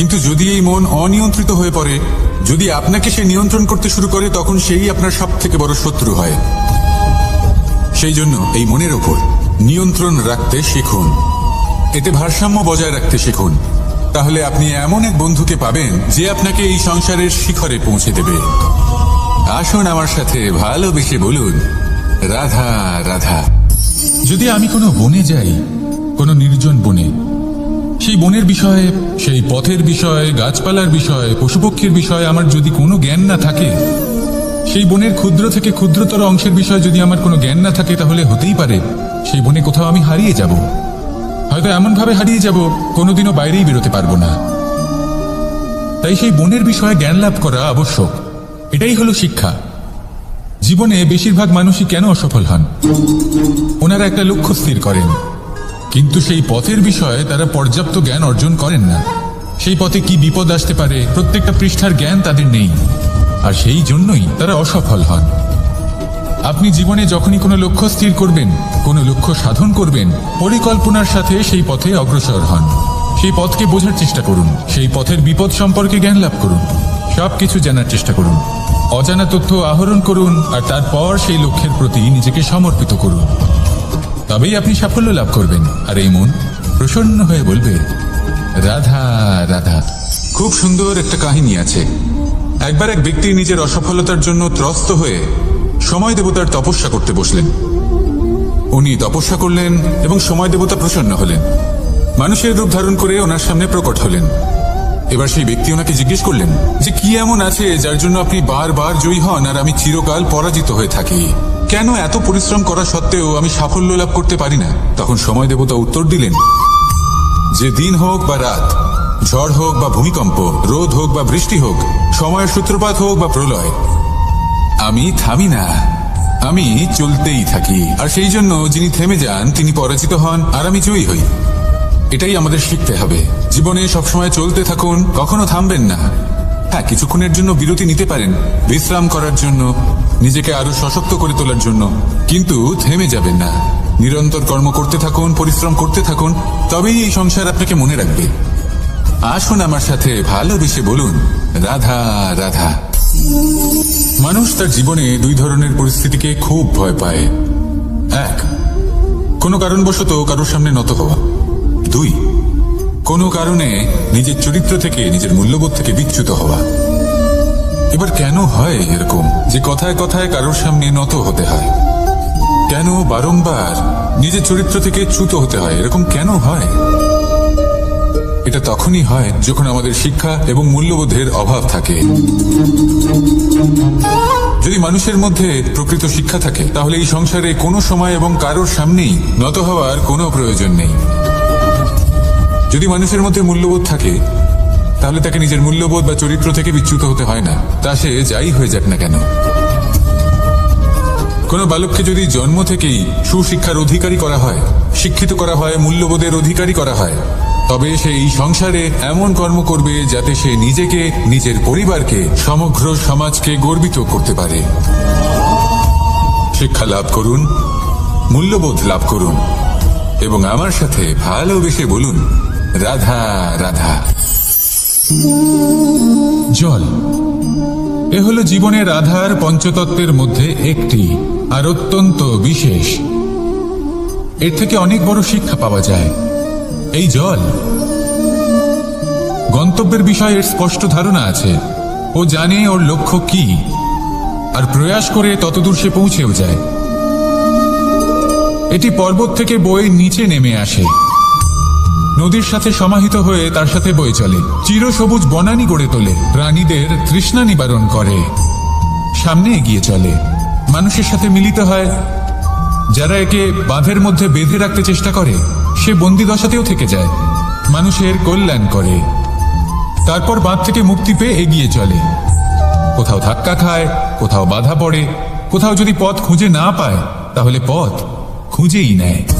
কিন্তু যদি এই মন অনিয়ন্ত্রিত হয়ে পড়ে, যদি আপনাকে সে নিয়ন্ত্রণ করতে শুরু করে, তখন সেই আপনার সব থেকে বড় শত্রু হয়। সেই জন্য এই মনের ওপর নিয়ন্ত্রণ রাখতে শিখুন। এতে ভারসাম্য বজায় রাখতে শিখুন। তাহলে আপনি এমন এক বন্ধুকে পাবেন যে আপনাকে এই সংসারের শিখরে পৌঁছে দেবে। আসুন আমার সাথে ভালোবেসে বলুন, রাধা রাধা। যদি আমি কোনো বনে যাই, কোনো নির্জন বনে সেই বনের বিষয়ে, সেই পথের বিষয়ে, গাছপালার বিষয়ে, পশুপক্ষীর বিষয়ে আমার যদি কোনো জ্ঞান না থাকে, সেই বনের ক্ষুদ্র থেকে ক্ষুদ্রতর অংশের বিষয়ে যদি আমার কোনো জ্ঞান না থাকে, তাহলে হতেই পারে সেই বনে কোথাও আমি হারিয়ে যাব। হয়তো এমনভাবে হারিয়ে যাব, কোনোদিনও বাইরেই বেরোতে পারব না। তাই সেই বনের বিষয়ে জ্ঞান লাভ করা আবশ্যক। এটাই হলো শিক্ষা। জীবনে বেশিরভাগ মানুষই কেন অসফল হন? ওনারা একটা লক্ষ্য স্থির করেন। কিন্তু সেই পথের বিষয়ে তারা পর্যাপ্ত জ্ঞান অর্জন করেন না। সেই পথে কি বিপদ আসতে পারে, প্রত্যেকটা পৃষ্ঠার জ্ঞান তাদের নেই। আর সেই জন্যই তারা অসফল হন। আপনি জীবনে যখনই কোনো লক্ষ্য স্থির করবেন, কোনো লক্ষ্য সাধন করবেন, পরিকল্পনার সাথে সেই পথে অগ্রসর হন। সেই পথকে বোঝার চেষ্টা করুন। সেই পথের বিপদ সম্পর্কে জ্ঞান লাভ করুন। সব কিছু জানার চেষ্টা করুন। অজানা তথ্য আহরণ করুন, আর তারপর সেই লক্ষ্যের প্রতি নিজেকে সমর্পিত করুন। তবেই আপনি সাফল্য লাভ করবেন। আর এই মন প্রসন্ন হয়ে বলবে, রাধা রাধা। খুব সুন্দর একটা কাহিনী আছে। একবার এক ব্যক্তি নিজের অসফলতার জন্য ত্রস্ত হয়ে সময় দেবতার তপস্যা করতে বসলেন। উনি তপস্যা করলেন এবং সময় দেবতা প্রসন্ন হলেন। মানুষের রূপ ধারণ করে ওনার সামনে প্রকট হলেন। এবার সেই ব্যক্তি ওনাকে জিজ্ঞেস করলেন, যে কি এমন আছে যার জন্য আপনি বারবার জয়ী হন আর আমি চিরকাল পরাজিত হয়ে থাকি? কেন এত পরিশ্রম করা সত্ত্বেও আমি সাফল্য লাভ করতে পারি না? তখন সময় দেবতা উত্তর দিলেন, যে দিন হোক বা রাত, ঝড় হোক বা ভূমিকম্প, রোদ হোক বা বৃষ্টি হোক, সময়ের সূত্রপাত হোক বা প্রলয়, আমি থামি না। আমি চলতেই থাকি। আর সেই জন্য যিনি থেমে যান, তিনি পরাজিত হন, আর আমি জয়ী হই। এটাই আমাদের শিখতে হবে। জীবনে সবসময় চলতে থাকুন, কখনো থামবেন না। হ্যাঁ কিছুক্ষণের জন্য বিরতি নিতে পারেন। বিশ্রাম করার জন্য নিজেকে আরও সশক্ত করে তোলার জন্য। কিন্তু থেমে যাবেন না। নিরন্তর কর্ম করতে থাকুন, পরিশ্রম করতে থাকুন, তবেই এই সংসার আপনাকে মনে রাখবে। আসুন আমার সাথে ভালোবেসে বলুন, রাধা রাধা। মানুষ তার জীবনে দুই ধরনের পরিস্থিতিকে খুব ভয় পায়। এক, কোনো কারণবশত কারোর সামনে নত হওয়া। দুই, কোনো কারণে নিজের চরিত্র থেকে নিজের মূল্যবোধ থেকে বিচ্যুত হওয়া। এবার কেন হয় এরকম? যে কথায় কথায় কারোর সামনে নত হতে হয়। কেন বারংবার নিজের চরিত্র থেকে চ্যুত হতে হয়? এরকম কেন হয়? এটা তখনই হয় যখন আমাদের শিক্ষা এবং মূল্যবোধের অভাব থাকে। যদি মানুষের মধ্যে প্রকৃত শিক্ষা থাকে, তাহলে এই সংসারে কোনো সময় এবং কারোর সামনেই নত হওয়ার কোনো প্রয়োজন নেই। যদি মানুষের মধ্যে মূল্যবোধ থাকে তাহলে তাকে নিজের মূল্যবোধ বা চরিত্র থেকে বিচ্যুত হতে হয় না। তা সে যাই হয়ে যাক না কেন। কোনো বালককে যদি জন্ম থেকেই সুশিক্ষার অধিকারী করা হয়, শিক্ষিত করা হয়, মূল্যবোধের অধিকারী করা হয়, তবে সে এই সংসারে এমন কর্ম করবে যাতে সে নিজেকে, নিজের পরিবারকে, সমগ্র সমাজকে গর্বিত করতে পারে। শিক্ষা লাভ করুন, মূল্যবোধ লাভ করুন, এবং আমার সাথে ভালোবেসে বলুন, রাধা রাধা। জল। এ হলো জীবনের আধার পঞ্চতত্ত্বের মধ্যে একটি, আর অত্যন্ত বিশেষ। এর থেকে অনেক বড় শিক্ষা পাওয়া যায়। এই জল। গন্তব্যের বিষয়ে এর স্পষ্ট ধারণা আছে। ও জানে ওর লক্ষ্য কি, আর প্রয়াস করে ততদূর সে পৌঁছেও যায়। এটি পর্বত থেকে বয়ে নিচে নেমে আসে। নদীর সাথে সমাহিত হয়ে তার সাথে বয়ে চলে। চিরসবুজ বনানি গড়ে তোলে। প্রাণীদের তৃষ্ণা নিবারণ করে। সামনে এগিয়ে চলে। মানুষের সাথে মিলিত হয়। যারা একে বাঁধের মধ্যে বেঁধে রাখতে চেষ্টা করে, সে বন্দি দশাতেও থেকে যায়। মানুষের কল্যাণ করে। তারপর বাঁধ থেকে মুক্তি পেয়ে এগিয়ে চলে। কোথাও ধাক্কা খায়, কোথাও বাধা পড়ে। কোথাও যদি পথ খুঁজে না পায়, তাহলে পথ খুঁজেই নেয়।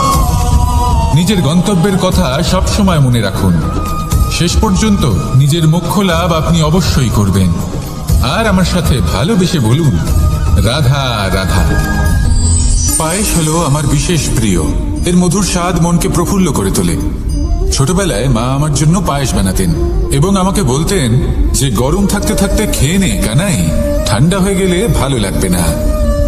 নিজের গন্তব্যের কথা সবসময় মনে রাখুন। শেষ পর্যন্ত নিজের মুখ্য লাভ আপনি অবশ্যই করবেন। আর আমার সাথে ভালোবেসে বলুন, রাধা রাধা। পায়েস হলো আমার বিশেষ প্রিয়। এর মধুর স্বাদ মনকে প্রফুল্ল করে তোলে। ছোটবেলায় মা আমার জন্য পায়েস বানাতেন এবং আমাকে বলতেন যে গরম থাকতে থাকতে খেয়ে নে, কানাই। ঠান্ডা হয়ে গেলে ভালো লাগবে না।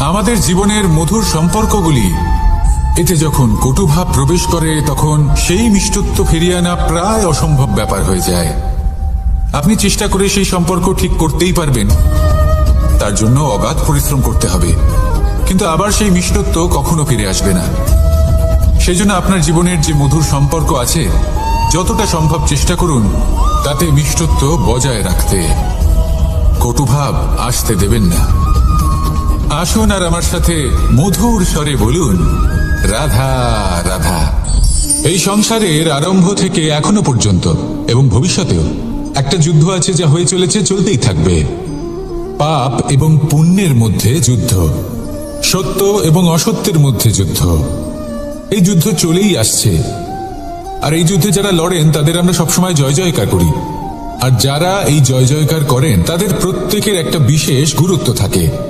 আমাদের জীবনের মধুর সম্পর্কগুলি, এতে যখন কটুভাব প্রবেশ করে, তখন সেই মিষ্টত্ব ফিরিয়ে আনা প্রায় অসম্ভব ব্যাপার হয়ে যায়। আপনি চেষ্টা করে সেই সম্পর্ক ঠিক করতেই পারবেন। তার জন্য অগাধ পরিশ্রম করতে হবে। কিন্তু আবার সেই মিষ্টত্ব কখনো ফিরে আসবে না। সেই জন্য আপনার জীবনের যে মধুর সম্পর্ক আছে, যতটা সম্ভব চেষ্টা করুন, তাতে মিষ্টত্ব বজায় রাখতে। কটুভাব আসতে দেবেন না। আসুন আর আমার সাথে মধুর স্বরে বলুন। রাধা রাধা। এই সংসারের আরম্ভ থেকে এখনও পর্যন্ত এবং ভবিষ্যতেও একটা যুদ্ধ আছে যা হয়ে চলেছে, চলতেই থাকবে। পাপ এবং পুণ্যের মধ্যে যুদ্ধ, সত্য এবং অসত্যের মধ্যে যুদ্ধ। এই যুদ্ধ চলেই আসছে। আর এই যুদ্ধে যারা লড়েন, তাদের আমরা সবসময় জয় জয়কার করি। আর যারা এই জয় জয়কার করেন, তাদের প্রত্যেকের একটা বিশেষ গুরুত্ব থাকে।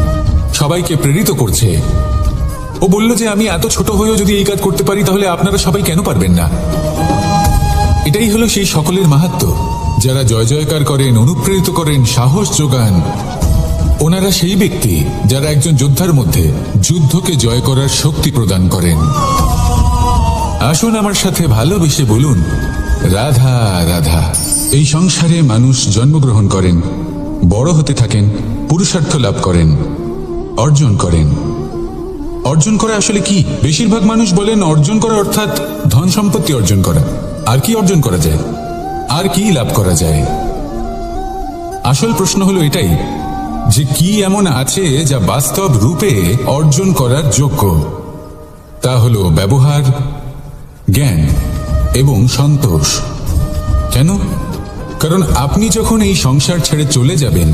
সবাইকে প্রেরিত করছে। ও বলল যে আমি এত ছোট হয়েও যদি এই কাজ করতে পারি, তাহলে আপনারা সবাই কেন পারবেন না? এটাই হলো সেই সকলের মাহাত্ম। যারা জয় জয়কার করেন, অনুপ্রেরিত করেন, সাহস যোগান, ওনারা সেই ব্যক্তি যারা একজন যোদ্ধার মধ্যে যুদ্ধকে জয় করার শক্তি প্রদান করেন। আসুন আমার সাথে ভালোবেসে বলুন, রাধা রাধা। এই সংসারে মানুষ জন্মগ্রহণ করেন, বড় হতে থাকেন, পুরুষার্থ লাভ করেন। অর্জন করেন। অর্জন করা আসলে কি? বেশিরভাগ মানুষ বলেন অর্জন করা অর্থাৎ ধন সম্পত্তি অর্জন করা। আর কি অর্জন করা যায়? আর কি লাভ করা যায়? আসল প্রশ্ন হলো এটাই যে কি এমন আছে যা বাস্তব রূপে অর্জন করার যোগ্য? তা হল ব্যবহার, জ্ঞান এবং সন্তোষ। কেন? কারণ আপনি যখন এই সংসার ছেড়ে চলে যাবেন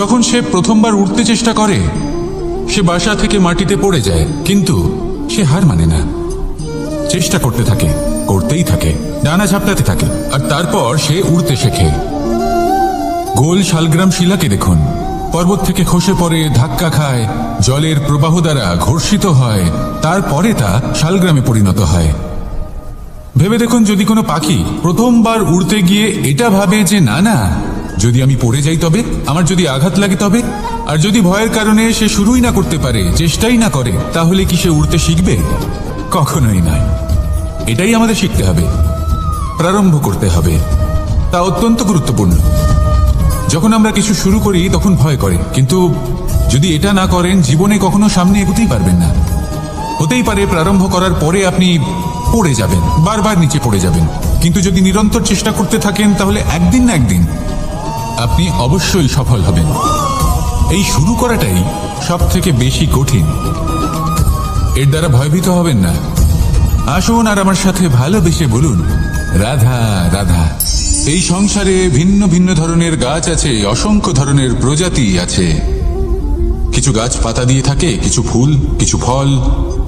যখন সে প্রথমবার উঠতে চেষ্টা করে, সে বাসা থেকে মাটিতে পড়ে যায়, কিন্তু সে হার মানে না। চেষ্টা করতে থাকে, করতেই থাকে, ডানা ঝাপটাতে থাকে, আর তারপর সে উড়তে শেখে। গোল শালগ্রাম শিলাকে দেখুন। পর্বত থেকে খসে পড়ে, ধাক্কা খায়, জলের প্রবাহ দ্বারা ঘর্ষিত হয়, তারপরে তা শালগ্রামে পরিণত হয়। ভেবে দেখুন, যদি কোনো পাখি প্রথমবার উড়তে গিয়ে এটা ভাবে যে, না না যদি আমি পড়ে যাই তবে, আমার যদি আঘাত লাগে তবে, আর যদি ভয়ের কারণে সে শুরুই না করতে পারে, চেষ্টাই না করে, তাহলে কি সে উড়তে শিখবে? কখনোই নয়। এটাই আমাদের শিখতে হবে। প্রারম্ভ করতে হবে। তা অত্যন্ত গুরুত্বপূর্ণ। যখন আমরা কিছু শুরু করি, তখন ভয় করে। কিন্তু যদি এটা না করেন, জীবনে কখনো সামনে এগোতেই পারবেন না। হতেই পারে, প্রারম্ভ করার পরে আপনি পড়ে যাবেন, বারবার নিচে পড়ে যাবেন। কিন্তু যদি নিরন্তর চেষ্টা করতে থাকেন, তাহলে একদিন না একদিন আপনি অবশ্যই সফল হবেন। এই শুরু করাটাই সব থেকে বেশি কঠিন। এর দ্বারা ভয়ভীত হবেন না। আসুন আর আমার সাথে ভালোবেসে বলুন, রাধা রাধা। এই সংসারে ভিন্ন ভিন্ন ধরনের গাছ আছে, অসংখ্য ধরনের প্রজাতি আছে। কিছু গাছ পাতা দিয়ে থাকে, কিছু ফুল, কিছু ফল।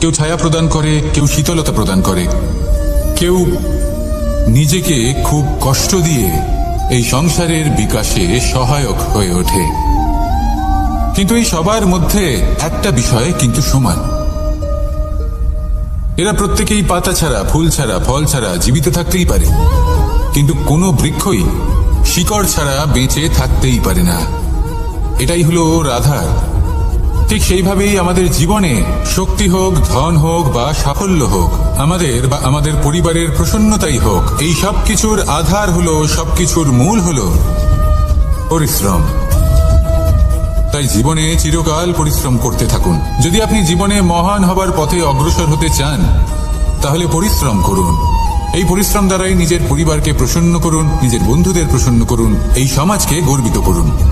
কেউ ছায়া প্রদান করে, কেউ শীতলতা প্রদান করে। কেউ নিজেকে খুব কষ্ট দিয়ে এই সংসারের বিকাশে সহায়ক হয়ে ওঠে। কিন্তু এই সবার মধ্যে একটা বিষয় কিন্তু সমান। এরা প্রত্যেকেই পাতা ছাড়া, ফুল ছাড়া, ফল ছাড়া জীবিত থাকতেই পারে। কিন্তু কোনো বৃক্ষই শিকড় ছাড়া বেঁচে থাকতেই পারে না। এটাই হলো রাধার ঠিক সেইভাবেই আমাদের জীবনে শক্তি হোক, ধন হোক বা সাফল্য হোক, আমাদের বা আমাদের পরিবারের প্রসন্নতাই হোক, এই সব কিছুর আধার হলো, সবকিছুর মূল হলো পরিশ্রম। তাই জীবনে চিরকাল পরিশ্রম করতে থাকুন। যদি আপনি জীবনে মহান হবার পথে অগ্রসর হতে চান, তাহলে পরিশ্রম করুন। এই পরিশ্রম দ্বারাই নিজের পরিবারকে প্রসন্ন করুন, নিজের বন্ধুদের প্রসন্ন করুন, এই সমাজকে গর্বিত করুন।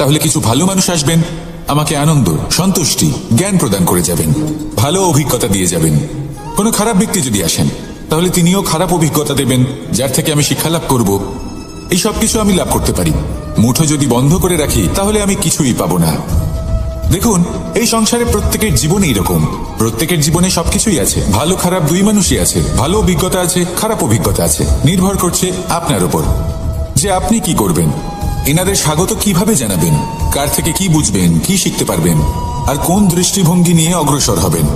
তাহলে কিছু ভালো মানুষ আসবেন? আমাকে আনন্দ, সন্তুষ্টি, জ্ঞান প্রদান করে যাবেন। ভালো অভিজ্ঞতা দিয়ে যাবেন। কোনো খারাপ ব্যক্তি যদি আসেন, তাহলে তিনিও খারাপ অভিজ্ঞতা দেবেন, যার থেকে আমি শিক্ষা লাভ করব। এই সব কিছু আমি লাভ করতে পারি। মুঠো যদি বন্ধ করে রাখি, তাহলে আমি কিছুই পাবো না। দেখুন, এই সংসারে প্রত্যেকের জীবনে এরকম প্রত্যেকের জীবনে সবকিছুই আছে। ভালো খারাপ দুই মানুষই আছে। ভালো অভিজ্ঞতা আছে, খারাপ অভিজ্ঞতা আছে। নির্ভর করছে আপনার উপর। যে আপনি কি করবেন? এনাদের স্বাগত কীভাবে জানাবেন? কার থেকে কি বুঝবেন? কি শিখতে পারবেন? আর কোন দৃষ্টিভঙ্গি নিয়ে অগ্রসর হবেন?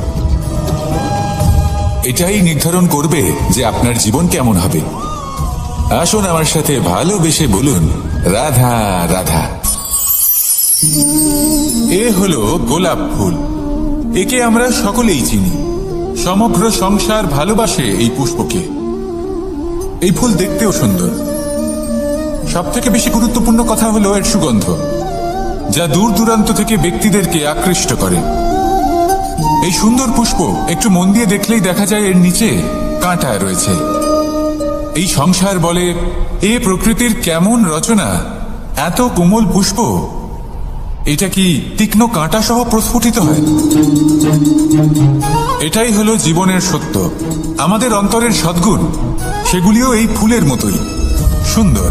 এটাই নির্ধারণ করবে যে আপনার জীবন কেমন হবে। আসুন আমার সাথে ভালোবেসে বলুন, রাধা রাধা। এ হলো গোলাপ ফুল। একে আমরা সকলেই চিনি। সমগ্র সংসার ভালোবাসে এই পুষ্পকে। এই ফুল দেখতেও সুন্দর। সব থেকে বেশি গুরুত্বপূর্ণ কথা হলো এর সুগন্ধ, যা দূর দূরান্ত থেকে ব্যক্তিদেরকে আকৃষ্ট করে। এই সুন্দর পুষ্প একটু মন দিয়ে দেখলেই দেখা যায় এর নিচে কাঁটা রয়েছে। এই সংসার বলে, এ প্রকৃতির কেমন রচনা, এত কোমল পুষ্প। এটা কি তীক্ষ্ণ কাঁটা সহ প্রস্ফুটিত হয়? এটাই হলো জীবনের সত্য। আমাদের অন্তরের সদ্গুণ, সেগুলিও এই ফুলের মতোই, সুন্দর।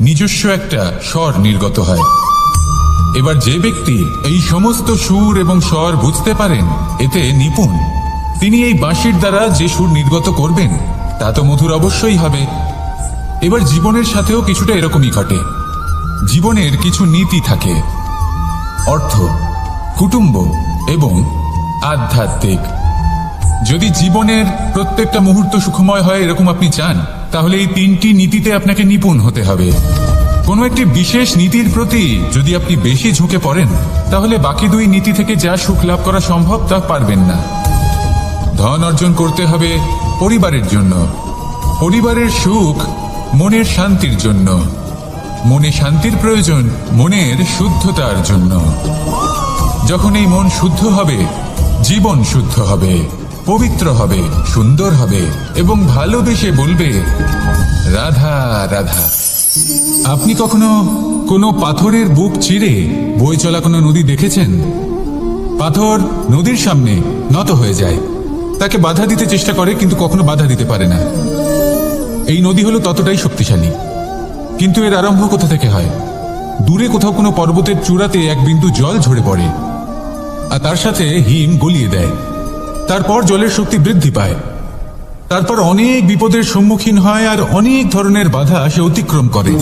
নিজস্ব একটা স্বর নির্গত হয়। এবার যে ব্যক্তি এই সমস্ত সুর এবং স্বর বুঝতে পারেন, এতে নিপুণ। তিনি এই বাঁশির দ্বারা যে সুর নির্গত করবেন, তা তো মধুর অবশ্যই হবে। এবার জীবনের সাথেও কিছুটা এরকমই ঘটে। জীবনের কিছু নীতি থাকে। অর্থ, কুটুম্ব এবং আধ্যাত্মিক। যদি জীবনের প্রত্যেকটা মুহূর্ত সুখময় হয়, এরকম আপনি চান তাহলে এই তিনটি নীতিতে আপনাকে নিপুণ হতে হবে। কোনো একটি বিশেষ নীতির প্রতি যদি আপনি বেশি ঝুঁকে পড়েন, তাহলে বাকি দুই নীতি থেকে যা সুখ লাভ করা সম্ভব তা পারবেন না। ধন অর্জন করতে হবে পরিবারের জন্য। পরিবারের সুখ মনের শান্তির জন্য। মনে শান্তির প্রয়োজন মনের শুদ্ধতার জন্য। যখন এই মন শুদ্ধ হবে, জীবন শুদ্ধ হবে। পবিত্র হবে, সুন্দর হবে এবং ভালোবেসে বলবে, রাধা রাধা। আপনি কখনো কোনো পাথরের বুক চিরে বই চলা কোনো নদী দেখেছেন? পাথর নদীর সামনে নত হয়ে যায়। তাকে বাধা দিতে চেষ্টা করে, কিন্তু কখনো বাধা দিতে পারে না। এই নদী হলো ততটাই শক্তিশালী। কিন্তু এর আরম্ভ কোথা থেকে হয়? দূরে কোথাও কোনো পর্বতের চূড়াতে এক বিন্দু জল ঝরে পড়ে, আর তার সাথে হিম গলিয়ে দেয়। তারপর জলের শক্তি বৃদ্ধি পায়। তারপর অনেক বিপদের সম্মুখীন হয় আর অনেক ধরনের বাধা সে অতিক্রম করে।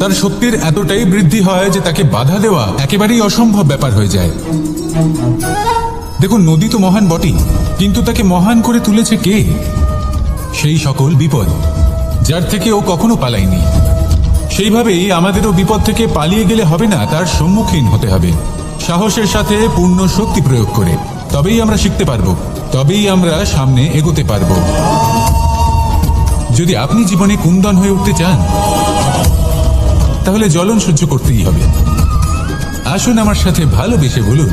তার শক্তির এতটাই বৃদ্ধি হয় যে তাকে বাধা দেওয়া একেবারেই অসম্ভব ব্যাপার হয়ে যায়। দেখুন, নদী তো মহান বটেই, কিন্তু তাকে মহান করে তুলেছে কে? সেই সকল বিপদ, যার থেকে ও কখনো পালায়নি। সেইভাবেই আমাদেরও বিপদ থেকে পালিয়ে গেলে হবে না, তার সম্মুখীন হতে হবে। সাহসের সাথে পূর্ণ শক্তি প্রয়োগ করে, তবেই আমরা শিখতে পারব। তবেই আমরা সামনে এগোতে পারব। যদি আপনি জীবনে কুন্দন হয়ে উঠতে চান, তাহলে জ্বলন সহ্য করতেই হবে। আসুন আমার সাথে ভালোবেসে বলুন,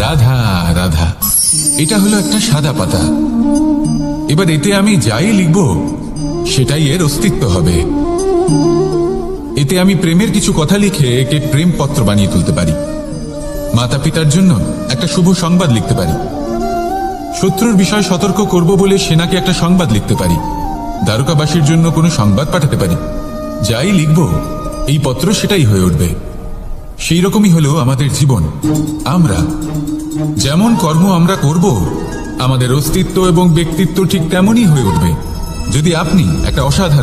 রাধা রাধা, এটা হলো একটা সাদা পাতা। এবার এতে আমি যাই লিখব, সেটাই এর অস্তিত্ব হবে। এতে আমি প্রেমের কিছু কথা লিখে একে প্রেম পত্র বানিয়ে তুলতে পারি। মাতা পিতার জন্য একটা শুভ সংবাদ লিখতে পারি। শত্রুর বিষয় সতর্ক করব বলে সেনাকে একটা সংবাদ লিখতে পারি। দ্বারকাবাসীর জন্য কোনো সংবাদ পাঠাতে পারি। যাই লিখব, এই পত্র সেটাই হয়ে উঠবে। সেই রকমই হলো আমাদের জীবন। আমরা, যেমন কর্ম আমরা করব, আমাদের অস্তিত্ব এবং ব্যক্তিত্ব ঠিক তেমনই হয়ে উঠবে। যদি আপনি একটা অসাধারণ